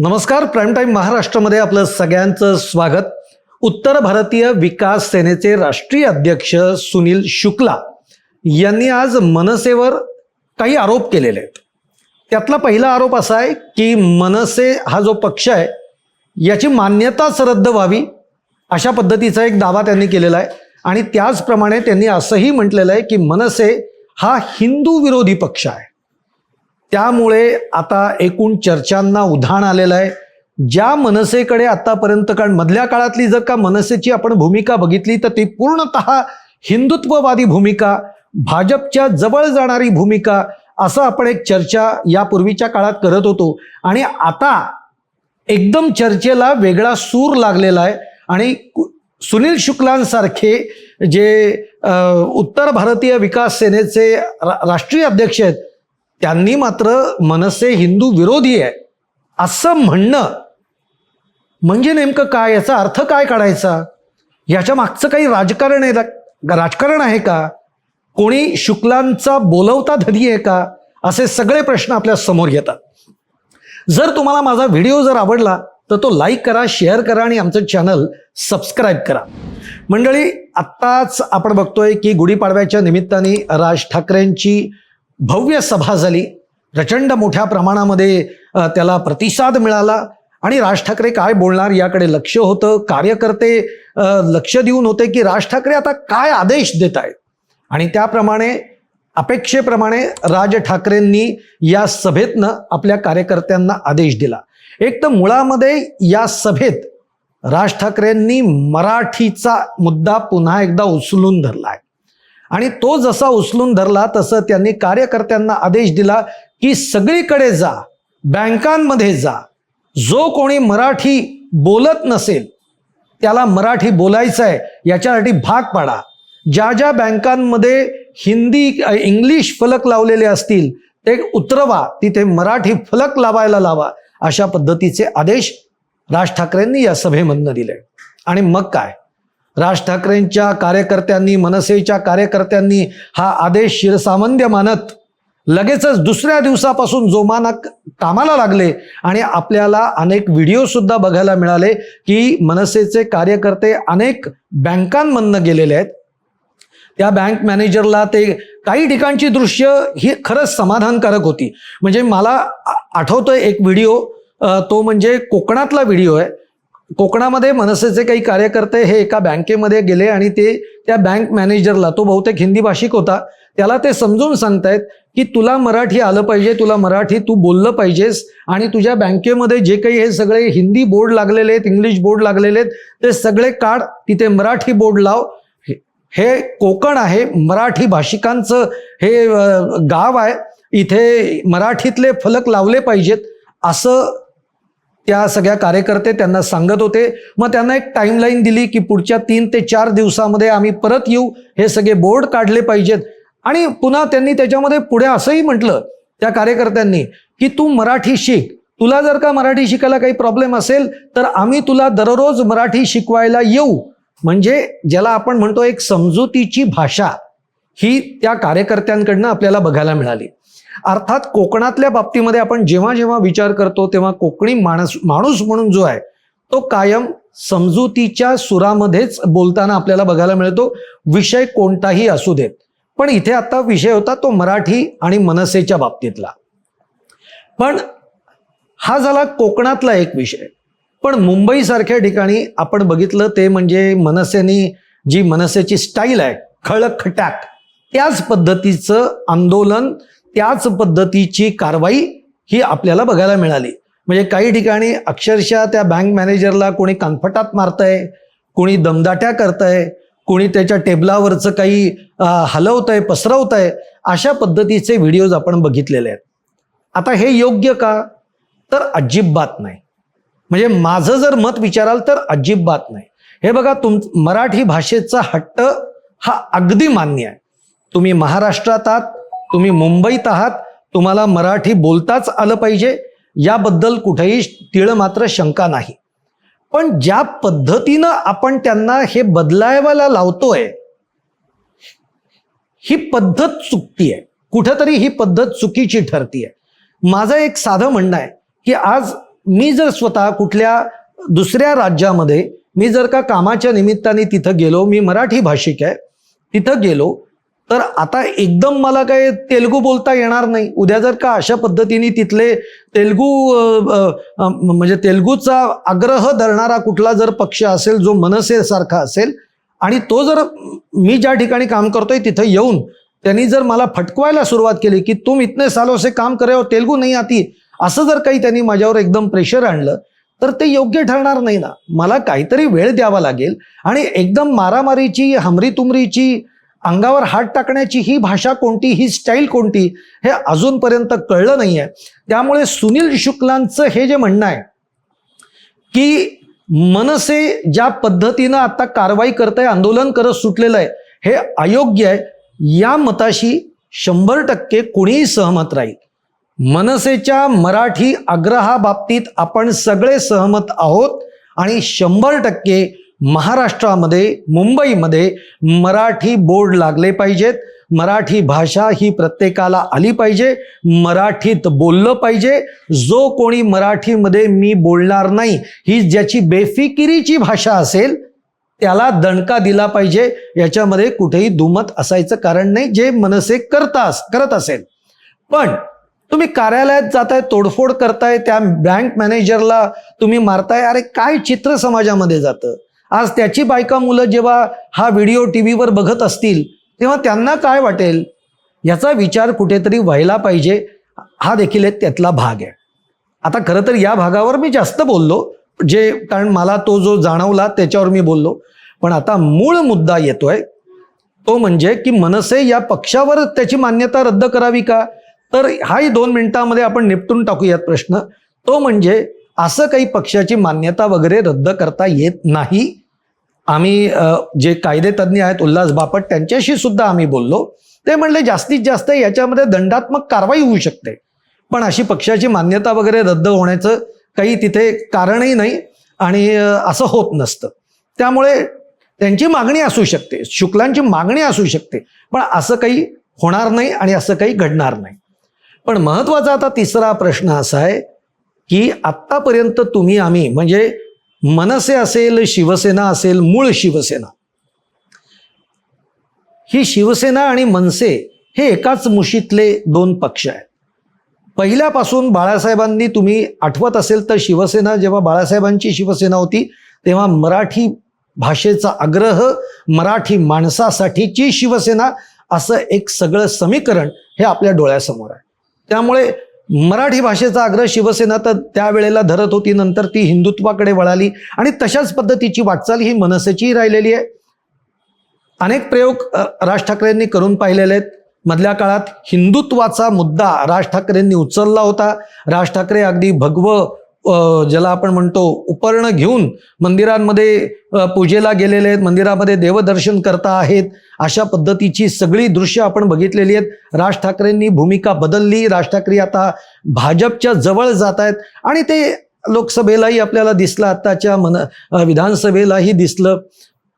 नमस्कार prime time महाराष्ट्रामध्ये आपलं सगळ्यांचं स्वागत. उत्तर भारतीय विकास सेनेचे राष्ट्रीय अध्यक्ष सुनील शुक्ला यांनी आज मनसेवर काही आरोप केलेले आहेत. त्यातला पहिला आरोप असा आहे की मनसे हा जो पक्ष आहे याची मान्यताच रद्द व्हावी अशा पद्धतीचा एक दावा त्यांनी केलेला आहे. आणि त्याचप्रमाणे त्यांनी असंही म्हटलेलं आहे की मनसे हा हिंदू विरोधी पक्ष आहे. त्यामुळे आता एकूण चर्चांना उधाण आलेलं आहे. ज्या मनसेकडे आतापर्यंत कारण मधल्या काळातली जर का मनसेची आपण भूमिका बघितली तर ती पूर्णतः हिंदुत्ववादी भूमिका भाजपच्या जवळ जाणारी भूमिका असं आपण एक चर्चा यापूर्वीच्या काळात करत होतो. आणि आता एकदम चर्चेला वेगळा सूर लागलेला आहे. आणि सुनील शुक्लांसारखे जे उत्तर भारतीय विकास सेनेचे रा- राष्ट्रीय अध्यक्ष आहेत त्यांनी मात्र मनसे हिंदू विरोधी आहे. असं म्हणणं म्हणजे नेमकं काय? याचा अर्थ काय काढायचा? याच्या मागचं काही राजकारण आहे राजकारण आहे का? कोणी शुक्लांचा बोलवता धनी आहे का? असे सगळे प्रश्न आपल्यासमोर येतात. जर तुम्हाला माझा व्हिडिओ जर आवडला तर तो लाईक करा शेअर करा आणि आमचं चॅनल सबस्क्राईब करा. मंडळी आत्ताच आपण बघतोय की गुढीपाडव्याच्या निमित्ताने राज ठाकरेंची भव्य सभा झाली. प्रचंड मोठ्या प्रमाणामध्ये त्याला प्रतिसाद मिळाला. आणि राज ठाकरे काय बोलणार याकडे लक्ष होतं. कार्यकर्ते लक्ष देऊन होते की राज ठाकरे आता काय आदेश देत आहेत आणि त्याप्रमाणे अपेक्षेप्रमाणे राज ठाकरेंनी या सभेतनं आपल्या कार्यकर्त्यांना आदेश दिला. एक तर मुळामध्ये या सभेत राज ठाकरेंनी मराठीचा मुद्दा पुन्हा एकदा उचलून धरला आहे आणि तो जसा उचलून धरला तसं त्यांनी कार्यकर्त्यांना आदेश दिला की सगळीकडे जा बँकांमध्ये जा. जो कोणी मराठी बोलत नसेल त्याला मराठी बोलायचं आहे याच्यासाठी भाग पाडा. ज्या ज्या बँकांमध्ये हिंदी इंग्लिश फलक लावलेले असतील ते उतरवा. तिथे मराठी फलक लावायला लावा. अशा पद्धतीचे आदेश राज ठाकरेंनी या सभेमधनं दिले. आणि मग काय? राज ठाकरेंच्या कार्यकर्त्यांनी मनसेच्या कार्यकर्त्यांनी हा आदेश शिरसामान्य मानत लगेचच दुसऱ्या दिवसापासून जोमानं कामाला लागले आणि आपल्याला अनेक व्हिडिओसुद्धा बघायला मिळाले की मनसेचे कार्यकर्ते अनेक बँकांमधनं गेलेले आहेत. त्या बँक मॅनेजरला ते काही ठिकाणची दृश्य ही खरंच समाधानकारक होती. म्हणजे मला आठवतो आठवतोय एक व्हिडिओ तो म्हणजे कोकणातला व्हिडिओ आहे. कोकणामध्ये मनसेचे काही कार्यकर्ते हे एका बँकेमध्ये गेले आणि ते त्या बँक मॅनेजरला तो बहुतेक हिंदी भाषिक होता त्याला ते समजून सांगतायत की तुला मराठी आलं पाहिजे तुला मराठी तू बोललं पाहिजेस आणि तुझ्या बँकेमध्ये जे काही हे सगळे हिंदी बोर्ड लागलेले आहेत इंग्लिश बोर्ड लागलेले आहेत ते सगळे काढ तिथे मराठी बोर्ड लाव. हे- हे कोकण आहे मराठी भाषिकांचं हे गाव आहे इथे मराठीतले फलक लावले पाहिजेत असं त्या सगळ्या कार्यकर्ते त्यांना सांगत होते. मग त्यांना एक टाईमलाईन दिली की पुढच्या तीन ते चार दिवसामध्ये आम्ही परत येऊ. हे सगळे बोर्ड काढले पाहिजेत. आणि पुन्हा त्यांनी त्याच्यामध्ये पुढे असंही म्हटलं त्या कार्यकर्त्यांनी की तू मराठी शिक. तुला जर का मराठी शिकायला काही प्रॉब्लेम असेल तर आम्ही तुला दररोज मराठी शिकवायला येऊ. म्हणजे ज्याला आपण म्हणतो एक समजुतीची भाषा ही त्या कार्यकर्त्यांकडनं आपल्याला बघायला मिळाली. अर्थात कोकणातल्या बाबतीमध्ये आपण जेव्हा जेव्हा विचार करतो तेव्हा कोकणी माणूस माणूस म्हणून जो आहे तो कायम समजुतीच्या सुरामध्येच बोलताना आपल्याला बघायला मिळतो विषय कोणताही असू देत. पण इथे आता विषय होता तो मराठी आणि मनसेच्या बाबतीतला. पण हा झाला कोकणातला एक विषय. पण मुंबईसारख्या ठिकाणी आपण बघितलं ते म्हणजे मनसेनी जी मनसेची स्टाईल आहे खळखटाक त्याच पद्धतीचं आंदोलन त्याच पद्धतीची कारवाई ही आपल्याला बघायला मिळाली. म्हणजे काही ठिकाणी अक्षरशः त्या बँक मॅनेजरला कोणी कानफटात मारतंय कोणी दमदाट्या करतंय कोणी त्याच्या टेबलावरचं काही अं, हलवतंय पसरवतंय अशा पद्धतीचे व्हिडिओज आपण बघितलेले आहेत. आता हे योग्य का? तर अजिबात नाही. म्हणजे माझं जर मत विचाराल तर अजिबात नाही. हे बघा तुम मराठी भाषेचा हट्ट हा अगदी मान्य आहे. तुम्ही महाराष्ट्रात आहात तुम्ही मुंबईत आहात तुम्हाला मराठी बोलताच आलं पाहिजे. याबद्दल कुठेही तिळ मात्र शंका नाही. पण ज्या पद्धतीनं आपण त्यांना हे बदलायला लावतोय ही पद्धत चुकती आहे कुठंतरी ही पद्धत चुकीची ठरतीये. माझं एक साधं म्हणणं आहे की आज मी जर स्वतः कुठल्या दुसऱ्या राज्यामध्ये मी जर का कामाच्या निमित्ताने तिथं गेलो मी मराठी भाषिक आहे तिथं गेलो तर आता एकदम मला काय तेलगू बोलता येणार नाही. उद्या जर का अशा पद्धतीने तिथले तेलगू म्हणजे तेलगूचा आग्रह धरणारा कुठला जर पक्ष असेल जो मनसेसारखा असेल आणि तो जर मी ज्या ठिकाणी काम करतोय तिथं येऊन त्यांनी जर मला फटकवायला सुरुवात केली की तुम इतने सालो से काम करे हो तेलगू नाही आती असं जर काही त्यांनी माझ्यावर एकदम प्रेशर आणलं तर ते योग्य ठरणार नाही ना. मला काहीतरी वेळ द्यावा लागेल आणि एकदम मारामारीची हमरी तुमरीची अंगावर हात टाकण्याची ही भाषा कोणती ही स्टाईल कोणती हे अजूनपर्यंत कळलं नाही आहे त्यामुळे सुनील शुक्लांचं हे जे म्हणणं आहे की मनसे ज्या पद्धतीनं आता कारवाई करत आहे आंदोलन करत सुटलेलं आहे हे अयोग्य आहे या मताशी शंभर टक्के कुणीही सहमत राहील. मनसेच्या मराठी आग्रहाबाबतीत आपण सगळे सहमत आहोत आणि शंभर टक्के महाराष्ट्रामध्ये मुंबईमध्ये मराठी बोर्ड लागले पाहिजेत. मराठी भाषा ही प्रत्येकाला आली पाहिजे. मराठीत बोललं पाहिजे. जो कोणी मराठीमध्ये मी बोलणार नाही ही ज्याची बेफिकिरीची भाषा असेल त्याला दणका दिला पाहिजे. याच्यामध्ये कुठेही दुमत असायचं कारण नाही जे मनसे करता करत असेल. पण तुम्ही कार्यालयात जाताय तोडफोड करताय त्या बँक मॅनेजरला तुम्ही मारताय अरे काय चित्र समाजामध्ये जातं? आज त्याची बायका मुलं जेव्हा हा व्हिडिओ टी व्हीवर बघत असतील तेव्हा त्यांना काय वाटेल? याचा विचार कुठेतरी व्हायला पाहिजे. हा देखील एक त्यातला भाग आहे. आता खरं तर या भागावर मी जास्त बोललो जे कारण मला तो जो जाणवला त्याच्यावर मी बोललो. पण आता मूळ मुद्दा येतोय तो म्हणजे की मनसे या पक्षावर त्याची मान्यता रद्द करावी का? तर हाही दोन मिनिटांमध्ये आपण निपटून टाकूयात प्रश्न. तो म्हणजे असं काही पक्षाची मान्यता वगैरे रद्द करता येत नाही. आम्ही जे जे कायदेतज्ञ आहेत उल्हास बापट त्यांच्याशी सुद्धा आम्ही बोललो. ते म्हणले जास्तीत जास्त याच्यामध्ये दंडात्मक कारवाई होऊ शकते. पण अशी पक्षाची मान्यता वगैरे रद्द होण्याचं काही तिथे कारणही नाही आणि असं होत नसतं. त्यामुळे त्यांची मागणी असू शकते शुक्लांची मागणी असू शकते पण असं काही होणार नाही आणि असं काही घडणार नाही. पण महत्त्वाचा आता तिसरा प्रश्न असा आहे की आत्तापर्यंत तुम्ही आम्ही म्हणजे मनसे असेल शिवसेना असेल मूळ शिवसेना. ही शिवसेना आणि मनसे हे एकाच मुशीतले दोन पक्ष आहेत. पहिल्यापासून बाळासाहेबांनी तुम्ही आठवत असेल तर शिवसेना जेव्हा बाळासाहेबांची शिवसेना होती तेव्हा मराठी भाषेचा आग्रह मराठी माणसासाठीची शिवसेना असं एक सगळं समीकरण हे आपल्या डोळ्यासमोर आहे. त्यामुळे मराठी भाषेचा आग्रह शिवसेना तर त्यावेळेला धरत होती नंतर ती हिंदुत्वाकडे वळाली आणि तशाच पद्धतीची वाटचाल ही मनसेचीही राहिलेली आहे. अनेक प्रयोग राज ठाकरेंनी करून पाहिलेले आहेत. मधल्या काळात हिंदुत्वाचा मुद्दा राज ठाकरेंनी उचलला होता. राज ठाकरे अगदी भगव ज्याला आपण म्हणतो उपर्ण घेऊन मंदिरांमध्ये पूजेला गेलेले आहेत मंदिरामध्ये देवदर्शन करता आहेत अशा पद्धतीची सगळी दृश्य आपण बघितलेली आहेत. राज ठाकरेंनी भूमिका बदलली. राज ठाकरे आता भाजपच्या जवळ जात आहेत आणि ते लोकसभेलाही आपल्याला दिसलं आत्ताच्या मन विधानसभेलाही दिसलं.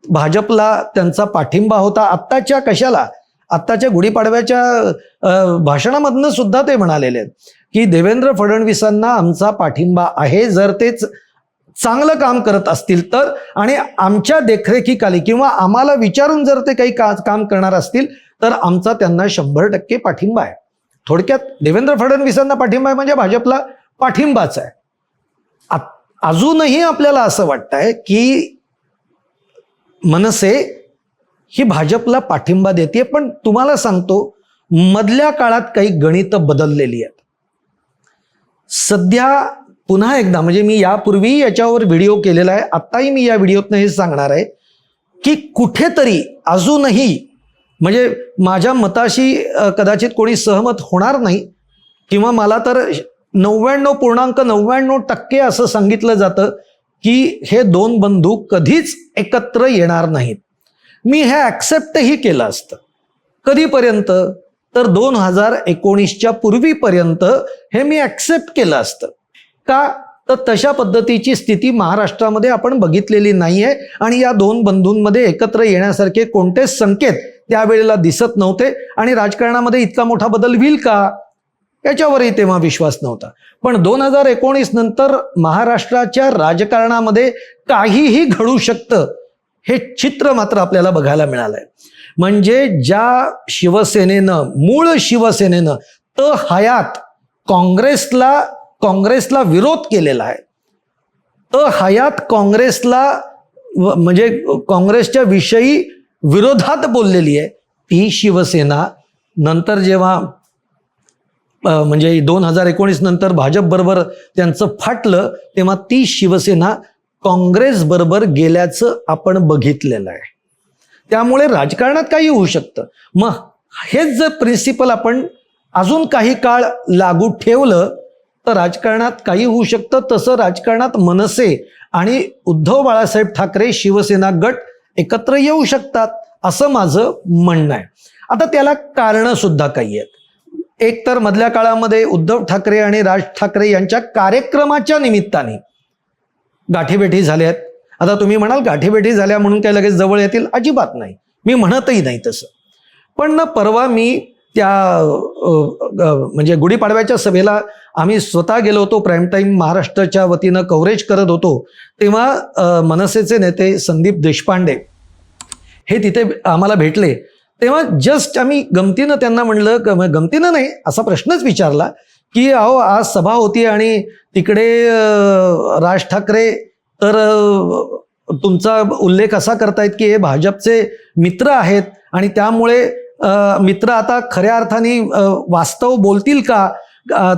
भाजपला त्यांचा पाठिंबा होता. आत्ताच्या कशाला? आत्ताच्या गुढीपाडव्याच्या भाषणामधनं सुद्धा ते म्हणालेले आहेत की देवेंद्र फडणवीसांना आमचा पाठिंबा आहे जर तेच चांगलं काम करत असतील तर. आणि आमच्या देखरेखीखाली किंवा आम्हाला विचारून जर ते काही का काम करणार असतील तर आमचा त्यांना शंभर टक्के पाठिंबा आहे. थोडक्यात देवेंद्र फडणवीसांना पाठिंबा आहे म्हणजे भाजपला पाठिंबाच आहे. आ- अजूनही आपल्याला असं वाटतंय की मनसे ही भाजपला पाठिंबा देते पण तुम्हाला सांगतो मधल्या काळात काही गणितं बदललेली आहेत. सध्या पुन्हा एकदा म्हणजे मी यापूर्वी याच्यावर व्हिडिओ केलेला आहे आत्ताही मी या व्हिडिओतनं हे सांगणार आहे की कुठेतरी अजूनही म्हणजे माझ्या मताशी कदाचित कोणी सहमत होणार नाही किंवा मला तर नव्याण्णव पूर्णांक नव्याण्णव टक्के असं सांगितलं जातं की हे दोन बंधू कधीच एकत्र येणार नाहीत. मी हे ॲक्सेप्टही केलं असतं. कधीपर्यंत? तर दोन हजार एकोणीसच्या पूर्वीपर्यंत हे मी ॲक्सेप्ट केलं असतं. का? तर तशा पद्धतीची स्थिती महाराष्ट्रामध्ये आपण बघितलेली नाही आहे आणि या दोन बंधूंमध्ये एकत्र येण्यासारखे कोणतेच संकेत त्यावेळेला दिसत नव्हते आणि राजकारणामध्ये इतका मोठा बदल होईल का? याच्यावरही तेव्हा विश्वास नव्हता. पण दोन हजार एकोणीस नंतर महाराष्ट्राच्या राजकारणामध्ये काहीही घडू शकतं हे चित्र मात्र आपल्याला बघायला मिळालंय. म्हणजे ज्या शिवसेनेनं मूळ शिवसेनेनं त हयात काँग्रेसला काँग्रेसला विरोध केलेला आहे. त हयात काँग्रेसला म्हणजे काँग्रेसच्या विषयी विरोधात बोललेली आहे. ती शिवसेना नंतर जेव्हा म्हणजे दोन हजार एकोणीस नंतर भाजपबरोबर त्यांचं फाटलं तेव्हा ती शिवसेना काँग्रेस बरोबर गेल्याचं आपण बघितलेलं आहे. त्यामुळे राजकारणात काही होऊ शकतं. मग हेच जर प्रिन्सिपल आपण अजून काही काळ लागू ठेवलं तर राजकारणात काही होऊ शकतं. तसं राजकारणात मनसे आणि उद्धव बाळासाहेब ठाकरे शिवसेना गट एकत्र येऊ शकतात असं माझं म्हणणं आहे. आता त्याला कारणं सुद्धा काही आहेत. एक तर मधल्या काळामध्ये उद्धव ठाकरे आणि राज ठाकरे यांच्या कार्यक्रमाच्या निमित्ताने गाठीबेठी झाल्या आहेत. आता तुम्ही म्हणाल गाठीबेठी झाल्या म्हणून काय लगेच जवळ येतील? अजिबात नाही. मी म्हणतही नाही तसं. पण ना परवा मी त्या म्हणजे गुढीपाडव्याच्या सभेला आम्ही स्वतः गेलो होतो प्राईम टाईम महाराष्ट्राच्या वतीनं कव्हरेज करत होतो तेव्हा मनसेचे नेते संदीप देशपांडे हे तिथे आम्हाला भेटले. तेव्हा जस्ट आम्ही गमतीनं त्यांना म्हणलं गमतीनं नाही असा प्रश्नच विचारला. की अहो आज सभा होती आणि तिकडे राज ठाकरे तर तुमचा उल्लेख असा करतायत की हे भाजपचे मित्र आहेत आणि त्यामुळे मित्र आता खऱ्या अर्थाने वास्तव बोलतील का?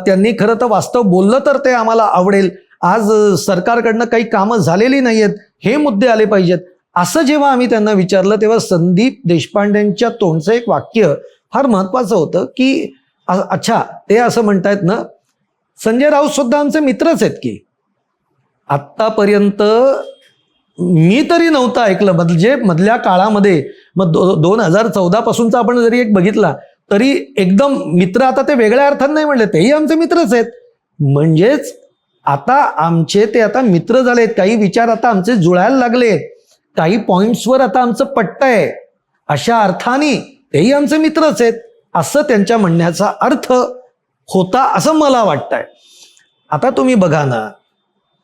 त्यांनी खरं तर वास्तव बोललं तर ते आम्हाला आवडेल. आज सरकारकडनं काही कामं झालेली नाही आहेत हे मुद्दे आले पाहिजेत. असं जेव्हा आम्ही त्यांना विचारलं तेव्हा संदीप देशपांडेंच्या तोंडचं एक वाक्य फार महत्वाचं होतं की अच्छा ते असं म्हणतायत ना संजय राऊत सुद्धा आमचे मित्रच आहेत की. आत्तापर्यंत मी तरी नव्हतं ऐकलं म्हणजे मधल्या काळामध्ये मग दो दोन हजार चौदा पासूनचा आपण जरी एक बघितला तरी एकदम मित्र आता ते वेगळ्या अर्थाने नाही म्हणले तेही आमचे मित्रच आहेत. म्हणजेच आता आमचे ते आता मित्र झालेत काही विचार आता आमचे जुळायला लागलेत काही पॉइंट्सवर आता आमचं पट्ट आहे. अशा अर्थाने तेही आमचे मित्रच आहेत. असं त्यांच्या म्हणण्याचा अर्थ होता असं मला वाटतंय. आता तुम्ही बघा ना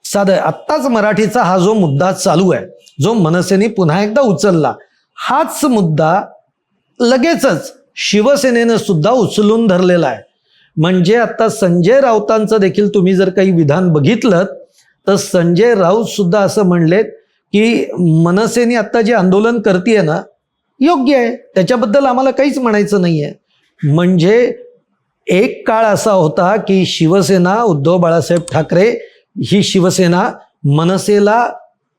साधं आत्ताच मराठीचा हा जो मुद्दा चालू आहे जो मनसेने पुन्हा एकदा उचलला हाच मुद्दा लगेचच शिवसेनेनं सुद्धा उचलून धरलेला आहे. म्हणजे आता संजय राऊतांचं देखील तुम्ही जर काही विधान बघितलं तर संजय राऊत सुद्धा असं म्हणलेत की मनसेने आता जे आंदोलन करते ना योग्य आहे. त्याच्याबद्दल आम्हाला काहीच म्हणायचं नाही आहे म्हणजे एक काळ असा होता की शिवसेना उद्धव बाळासाहेब ठाकरे ही शिवसेना मनसेला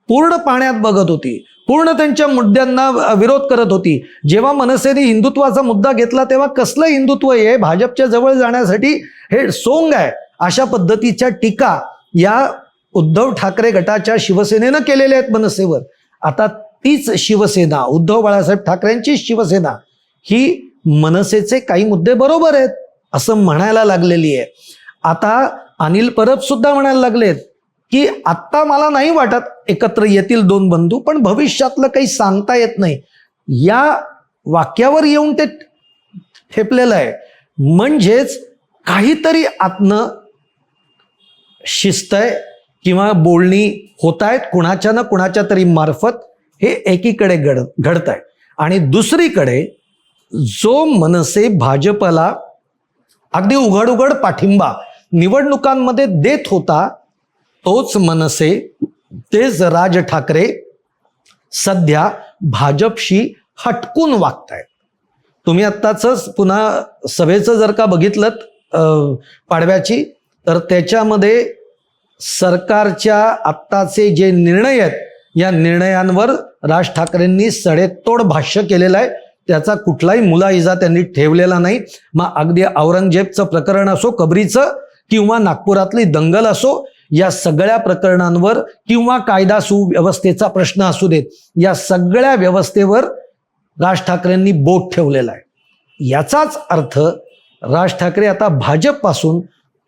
पूर्ण पाण्यात बघत होती. पूर्ण त्यांच्या मुद्द्यांना विरोध करत होती. जेव्हा मनसेने हिंदुत्वाचा मुद्दा घेतला तेव्हा कसलं हिंदुत्व आहे भाजपच्या जवळ जाण्यासाठी हे सोंग आहे. अशा पद्धतीच्या टीका या उद्धव ठाकरे गटाच्या शिवसेनेनं केलेल्या आहेत मनसेवर. आता तीच शिवसेना उद्धव बाळासाहेब ठाकरेंची शिवसेना ही मनसेचे काही मुद्दे बरोबर आहेत असं म्हणायला लागलेली आहे. आता अनिल परब सुद्धा म्हणायला लागलेत की आत्ता मला नाही वाटत एकत्र येतील दोन बंधू पण भविष्यातलं काही सांगता येत नाही. या वाक्यावर येऊन ते ठेपलेलं आहे. म्हणजेच काहीतरी आतनं शिस्त आहे किंवा बोलणी होत आहेत कुणाच्या ना कुणाच्या तरी मार्फत हे एकीकडे घड घडत आहे आणि दुसरीकडे जो मनसे भाजपला अगदी उघड उघड पाठिंबा निवडणुकांमध्ये देत होता तोच मनसे तेच राज ठाकरे सध्या भाजपशी हटकून वागतायत. तुम्ही आत्ताच पुन्हा सभेचं जर का बघितलं पाडव्याची तर त्याच्यामध्ये सरकारच्या आत्ताचे जे निर्णय आहेत या निर्णयांवर राज ठाकरेंनी सडेतोड भाष्य केलेलं आहे. त्याचा कुठलाही मुलाइजा त्यांनी ठेवलेला नाही. मग अगदी औरंगजेबचं प्रकरण असो कबरीचं किंवा नागपुरातली दंगल असो या सगळ्या प्रकरणांवर किंवा कायदा सुव्यवस्थेचा प्रश्न असू देत या सगळ्या व्यवस्थेवर राज ठाकरेंनी बोट ठेवलेला आहे. याचाच अर्थ राज ठाकरे आता भाजपपासून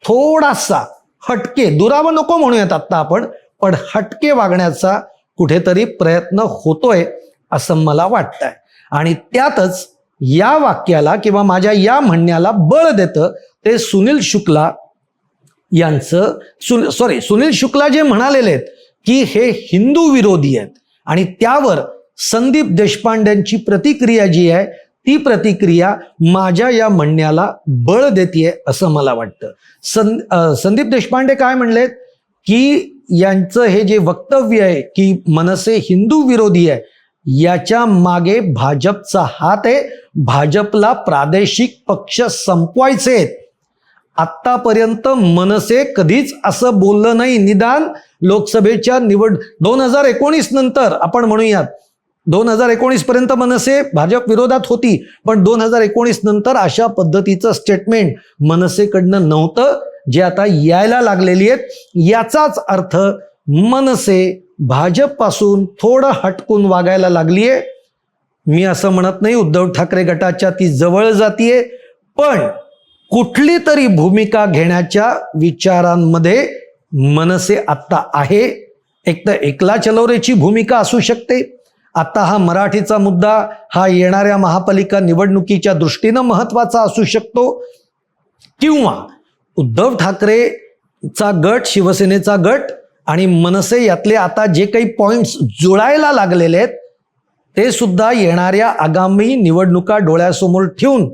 थोडासा हटके दुरावा नको म्हणूयात आत्ता आपण पण हटके वागण्याचा कुठेतरी प्रयत्न होतोय असं मला वाटतंय. आणि त्यातच या वाक्याला किंवा माझ्या या म्हणण्याला बळ देतं ते सुनील शुक्ला यांचं सु सॉरी सुनील शुक्ला जे म्हणालेले आहेत की हे हिंदू विरोधी आहेत आणि त्यावर संदीप देशपांड्यांची प्रतिक्रिया जी आहे ती प्रतिक्रिया माझ्या या म्हणण्याला बळ देते असं मला वाटतं. सं संदीप देशपांडे काय म्हणलेत? की यांचं हे जे वक्तव्य आहे की मनसे हिंदू विरोधी आहे याच्या मागे भाजपचा हात आहे. भाजपला प्रादेशिक पक्ष संपवायचे आहेत. आत्तापर्यंत मनसे कधीच असं बोललं नाही. निदान लोकसभेच्या निवड दोन हजार एकोणीस नंतर आपण म्हणूयात दोन हजार एकोणीस पर्यंत मनसे भाजप विरोधात होती पण दोन हजार एकोणीस नंतर अशा पद्धतीचं स्टेटमेंट मनसेकडनं नव्हतं जे आता यायला लागलेली आहेत. याचाच अर्थ मनसे भाजपपासून थोडं हटकून वागायला लागली आहे मी असं म्हणत नाही उद्धव ठाकरे गटाच्या ती जवळ जातीये पण कुठली तरी भूमिका घेण्याच्या विचारांमध्ये मनसे आत्ता आहे. एक तर एकला चलवरेची भूमिका असू शकते. आत्ता हा मराठीचा मुद्दा हा येणाऱ्या महापालिका निवडणुकीच्या दृष्टीनं महत्त्वाचा असू शकतो. किंवा उद्धव ठाकरेचा गट शिवसेनेचा गट आणि मनसे यातले आता जे काही पॉइंट्स जुळायला लागलेले आहेत ते सुद्धा येणाऱ्या आगामी निवडणुका डोळ्यासमोर ठेवून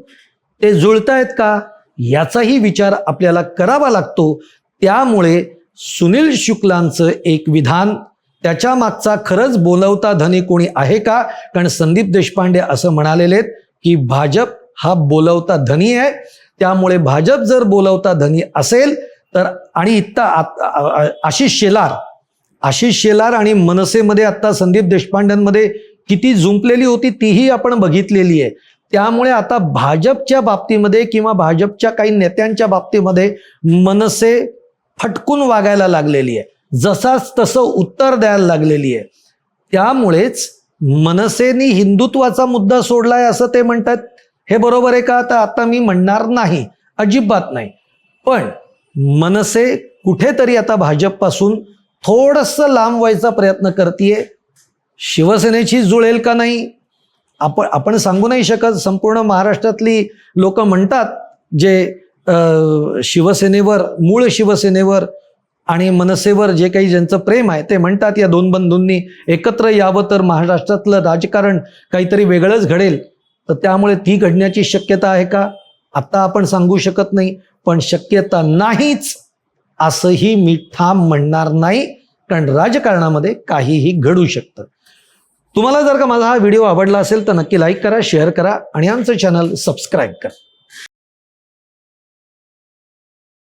ते जुळतायत का? याचाही विचार आपल्याला करावा लागतो. त्यामुळे सुनील शुक्लांचं एक विधान त्याच्या मागचा खरंच बोलवता धनी कोणी आहे का? कारण संदीप देशपांडे असं म्हणालेले आहेत की भाजप हा बोलवता धनी आहे. त्यामुळे भाजप जर बोलवता धनी असेल तर आणि इत्ता आशिष शेलार आशिष शेलार आणि मनसेमध्ये आता संदीप देशपांड्यांमध्ये किती जुंपलेली होती तीही आपण बघितलेली आहे. त्यामुळे आता भाजपच्या बाबतीमध्ये किंवा भाजपच्या काही नेत्यांच्या बाबतीमध्ये मनसे फटकून वागायला लागलेली आहे. जसाच तसं उत्तर द्यायला लागलेली आहे. त्यामुळेच मनसेनी हिंदुत्वाचा मुद्दा सोडलाय असं ते म्हणतात. हे बरोबर आहे का? तर आता मी म्हणणार नाही. अजिबात नाही. पण मनसे कुठेतरी आता भाजपपासून थोडंसं लांब व्हायचा प्रयत्न करते शिवसेनेची जुळेल का नाही? आपण आपण सांगू नाही शकत. संपूर्ण महाराष्ट्रातली लोक म्हणतात जे शिवसेनेवर मूळ शिवसेनेवर आणि मनसेवर जे काही ज्यांचं प्रेम आहे ते म्हणतात या दोन बंधूंनी एकत्र यावं तर महाराष्ट्रातलं राजकारण काहीतरी वेगळंच घडेल. तर त्यामुळे ती घडण्याची शक्यता आहे का? आत्ता आपण सांगू शकत नाही. पण शक्यता नाहीच असंही मी ठाम म्हणणार नाही कारण राजकारणामध्ये काहीही घडू शकतं. तुम्हाला जर का माझा हा व्हिडिओ आवडला असेल तर नक्की लाईक करा शेअर करा आणि आमचं चॅनल सबस्क्राईब करा.